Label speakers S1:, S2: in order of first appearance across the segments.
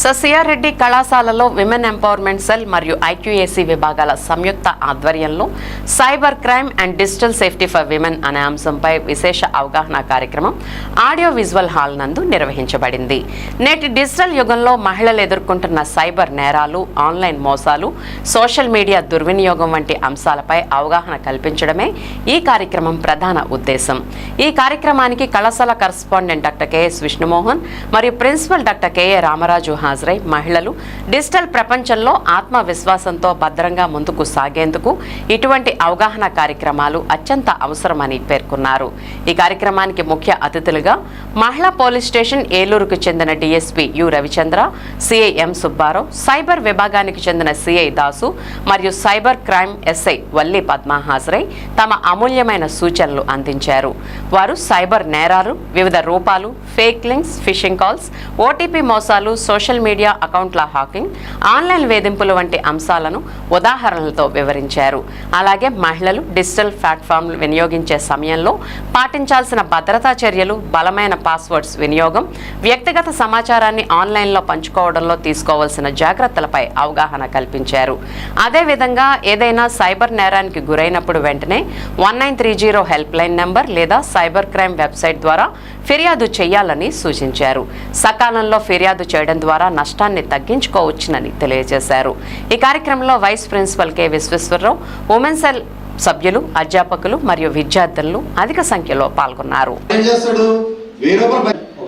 S1: ససిఆర్ రెడ్డి కళాశాలలో women empowerment cell మరియు IQAC విభాగాల సంయుక్త ఆధ్వర్యంలో cyber crime and digital safety for women అనే అంశంపై విశేష అవగాహన కార్యక్రమం ఆడియో విజువల్ హాల్ నందు నిర్వహించబడింది. నేటి డిజిటల్ యుగంలో మహిళలు ఎదుర్కొంటున్న సైబర్ నేరాలు ఆన్లైన్ మోసాలు సోషల్ మీడియా దుర్వినియోగం వంటి అంశాలపై అవగాహన కల్పించడమే ఈ కార్యక్రమం ప్రధాన ఉద్దేశం. ఈ కార్యక్రమానికి కళాశాల కరస్పాండెంట్ డాక్టర్ కెఎస్ విష్ణుమోహన్ మరియు ప్రిన్సిపల్ డాక్టర్ కెఏ రామరాజు హాజరై మహిళలు డిజిటల్ ప్రపంచంలో ఆత్మవిశ్వాసంతో భద్రంగా ముందుకు సాగేందుకు ఇటువంటి అవగాహన కార్యక్రమాలు అత్యంత అవసరమని పేర్కొన్నారు. ఈ కార్యక్రమానికి ముఖ్య అతిథులుగా మహిళా పోలీస్ స్టేషన్ ఏలూరుకు చెందిన DSP U Ravichandra CI M Subbarao cyber విభాగానికి చెందిన సిఐ దాసు మరియు cyber crime SI Valli Padma హాజరై తమ అమూల్యమైన సూచనలు అందించారు. వారు సైబర్ నేరాలు వివిధ రూపాలు fake links phishing calls OTP మోసాలు సోషల్ మీడియా అకౌంట్ల హాకింగ్ ఆన్లైన్ వేధింపులు వంటి అంశాలను ఉదాహరణలతో వివరించారు. అలాగే మహిళలు డిజిటల్ ప్లాట్ఫామ్లు వినియోగించే సమయంలో పాటించాల్సిన భద్రతా చర్యలు బలమైన పాస్వర్డ్స్ వినియోగం వ్యక్తిగత సమాచారాన్ని ఆన్లైన్లో పంచుకోవడంలో తీసుకోవాల్సిన జాగ్రత్తలపై అవగాహన కల్పించారు. అదేవిధంగా ఏదైనా సైబర్ నేరానికి గురైనప్పుడు వెంటనే one nine three zero helpline number లేదా సైబర్ క్రైమ్ వెబ్సైట్ ద్వారా ఫిర్యాదు చేయాలని సూచించారు. సకాలంలో ఫిర్యాదు చేయడం ద్వారా నష్టాన్ని తగ్గించుకోవచ్చునని తెలియజేశారు. ఈ కార్యక్రమంలో vice principal K Visweswararao women cell సభ్యులు అధ్యాపకులు మరియు విద్యార్థులు అధిక సంఖ్యలో పాల్గొన్నారు.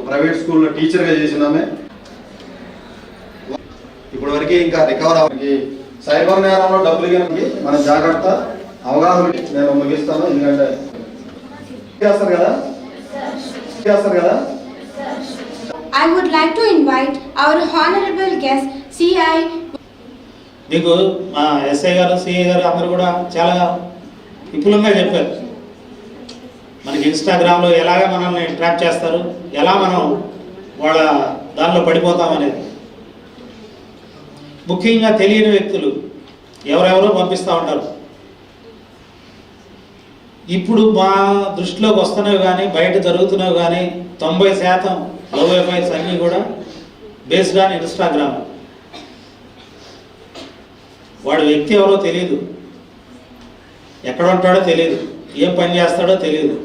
S2: ప్రైవేట్ స్కూల్లో టీచర్ చేసినామే ఇప్పుడు వరకు ఇంకా రికవర్ అవ్వడానికి సైబర్ నేరంలో డబ్బులు ఇవ్వడానికి మన జాగ్రత్త అవగాహన నేను ముగిస్తాను ఎందుకంటే చేస్తారు కదా? చేస్తారు కదా?
S3: I would like to invite our honorable guest, CI
S4: మీకు మా ఎస్ఐ గారు సిఐ గారు అందరూ కూడా చాలా విపులంగా చెప్పారు. మనకి ఇన్స్టాగ్రామ్లో ఎలాగ మనల్ని ట్రాప్ చేస్తారు ఎలా మనం వాళ్ళ దానిలో పడిపోతాం అనేది. ముఖ్యంగా తెలియని వ్యక్తులు ఎవరెవరో పంపిస్తూ ఉంటారు. ఇప్పుడు మా దృష్టిలోకి వస్తున్నవి కానీ బయట జరుగుతున్నవి కానీ తొంభై శాతం నలభై ఎఫైర్స్ అన్నీ కూడా బేస్డ్ ఆన్ ఇన్స్టాగ్రామ్ వాడు వ్యక్తి ఎవరో తెలియదు ఎక్కడ ఉంటాడో తెలియదు ఏం పని చేస్తాడో తెలియదు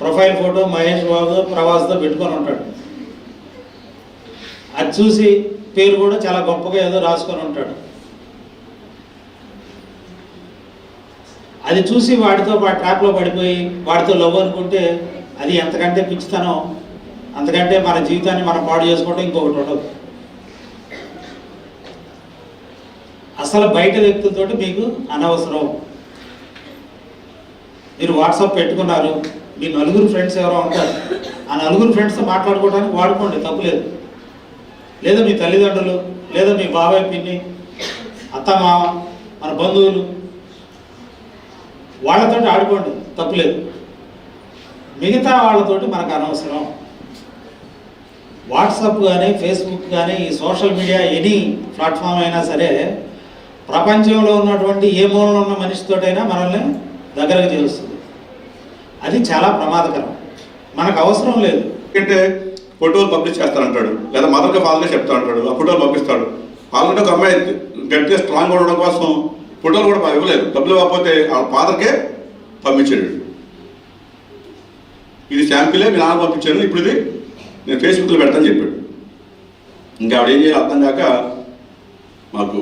S4: ప్రొఫైల్ ఫోటో మహేష్ బాబు ప్రవాస్తో పెట్టుకొని ఉంటాడు. అది చూసి పేరు కూడా చాలా గొప్పగా ఏదో రాసుకొని ఉంటాడు. అది చూసి వాడితో ట్రాప్లో పడిపోయి వాడితో లవ్ అనుకుంటే అది ఎంతకంటే పిచ్చితనం. అంతకంటే మన జీవితాన్ని మనం పాడు చేసుకోవడం ఇంకొకటి ఉండదు. అసలు బయట వ్యక్తులతోటి మీకు అనవసరం. మీరు వాట్సాప్ పెట్టుకున్నారు మీ నలుగురు ఫ్రెండ్స్ ఎవరో ఉంటారు. ఆ నలుగురు ఫ్రెండ్స్తో మాట్లాడుకోవడానికి వాడుకోండి తప్పులేదు లేదా. మీ తల్లిదండ్రులు లేదా మీ బాబాయ్ పిన్ని అత్త మామ మన బంధువులు వాళ్ళతోటి ఆడుకోండి తప్పులేదు మిగతా వాళ్ళతోటి మనకు అనవసరం. వాట్సాప్ కానీ ఫేస్బుక్ కానీ ఈ సోషల్ మీడియా ఎనీ ప్లాట్ఫామ్ అయినా సరే ప్రపంచంలో ఉన్నటువంటి ఏ మూలలో ఉన్న మనిషితోటైనా మనల్ని దగ్గరకు చేస్తుంది అది చాలా ప్రమాదకరం. మనకు అవసరం లేదు.
S5: ఎందుకంటే ఫోటోలు పబ్లిష్ చేస్తానంటాడు లేదా మదర్గా ఫాదర్గా చెప్తా అంటాడు ఆ ఫోటోలు పంపిస్తాడు. ఆల్రెడీ ఒక అమ్మాయి గట్టిగా స్ట్రాంగ్ ఉండడం కోసం ఫోటోలు కూడా మాకు ఇవ్వలేదు. డబ్బులు ఇవ్వకపోతే వాళ్ళ ఫాదర్కే పంపించాడు. ఇది శాంపిలే మీ నాన్న పంపించాను ఇప్పుడు ఇది నేను ఫేస్బుక్లో పెడతాను చెప్పాడు. ఇంకా ఆవిడ ఏం చేయాలి అర్థం కాక మాకు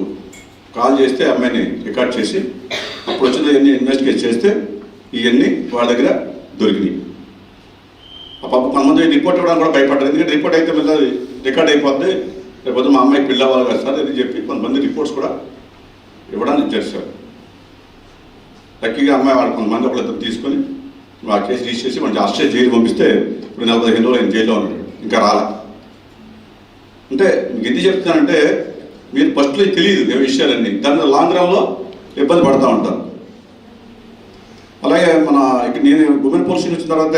S5: కాల్ చేస్తే అమ్మాయిని రికార్డ్ చేసి అప్పుడు వచ్చిన ఇవన్నీ ఇన్వెస్టిగేట్ చేస్తే ఇవన్నీ వాళ్ళ దగ్గర దొరికినాయి. ఆ పాప కొంతమంది రిపోర్ట్ ఇవ్వడానికి కూడా భయపడ్డారు. ఎందుకంటే రిపోర్ట్ అయితే మళ్ళీ రికార్డ్ అయిపోద్ది. లేకపోతే మా అమ్మాయికి పెళ్ళి అవ్వాలి కదా సార్ అని చెప్పి కొంతమంది రిపోర్ట్స్ కూడా ఇవ్వడానికి చేశారు లక్కీగా అమ్మాయి వాళ్ళు కొంతమంది ఒకళ్ళిద్దరు తీసుకొని ఆ కేసు తీసేసి మంచి మన ఆస్ట్రేలియా జైలు పంపిస్తే ఇప్పుడు నలభై ఐదు రోజులు ఆయన జైల్లో ఉన్నాడు. ఇంకా రాలే. అంటే మీకు ఎందుకు చెప్తానంటే మీరు ఫస్ట్లో తెలియదు ఏ విషయాలన్నీ. దాని లాంగ్ రన్లో ఇబ్బంది పడతా ఉంటారు. అలాగే మన ఇక్కడ నేను ఉమెన్ పోలీసింగ్ వచ్చిన తర్వాత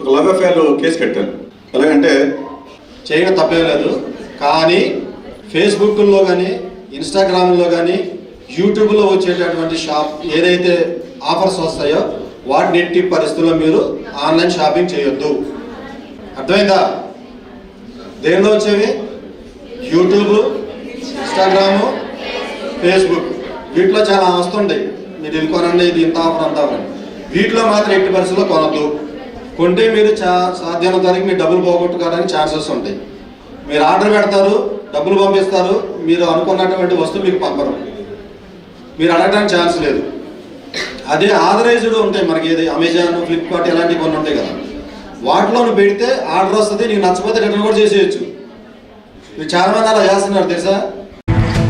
S5: ఒక లవ్ అఫేర్ కేసు కట్టాను. ఎలాగంటే
S2: చేయడం తప్పేం లేదు కానీ ఫేస్బుక్లో కానీ ఇన్స్టాగ్రామ్లో కానీ యూట్యూబ్లో వచ్చేటటువంటి షాప్ ఏదైతే ఆఫర్స్ వస్తాయో వాటిని ఎట్టి పరిస్థితుల్లో మీరు ఆన్లైన్ షాపింగ్ చేయొద్దు. అర్థమైందా? దేనిలో వచ్చేవి? YouTube Instagram Facebook. వీటిలో చాలా వస్తుంటాయి మీరు ఇది కొనండి ఇది ఇంత ఆఫర్ అంత ఆఫర్. వీటిలో మాత్రం ఎట్టి పరిస్థితుల్లో కొనద్దు. కొంటే మీరు చా సాధ్యమైన వరకు మీరు డబ్బులు పోగొట్టుకోవడానికి ఛాన్సెస్ ఉంటాయి. మీరు ఆర్డర్ పెడతారు డబ్బులు పంపిస్తారు. మీరు అనుకున్నటువంటి వస్తువు మీకు పంపరు. మీరు అడగడానికి ఛాన్స్ లేదు. అదే ఆథరైజ్డ్ ఉంటాయి మనకి ఏది? అమెజాన్ ఫ్లిప్కార్ట్ ఇలాంటివి కొన్ని ఉంటాయి కదా. వాటిలో పెడితే ఆర్డర్ వస్తుంది నీకు నచ్చకపోతే రిటర్న్ కూడా చేసేయచ్చు. మీరు చాలా మంది అలా చేస్తున్నారు తెలుసా?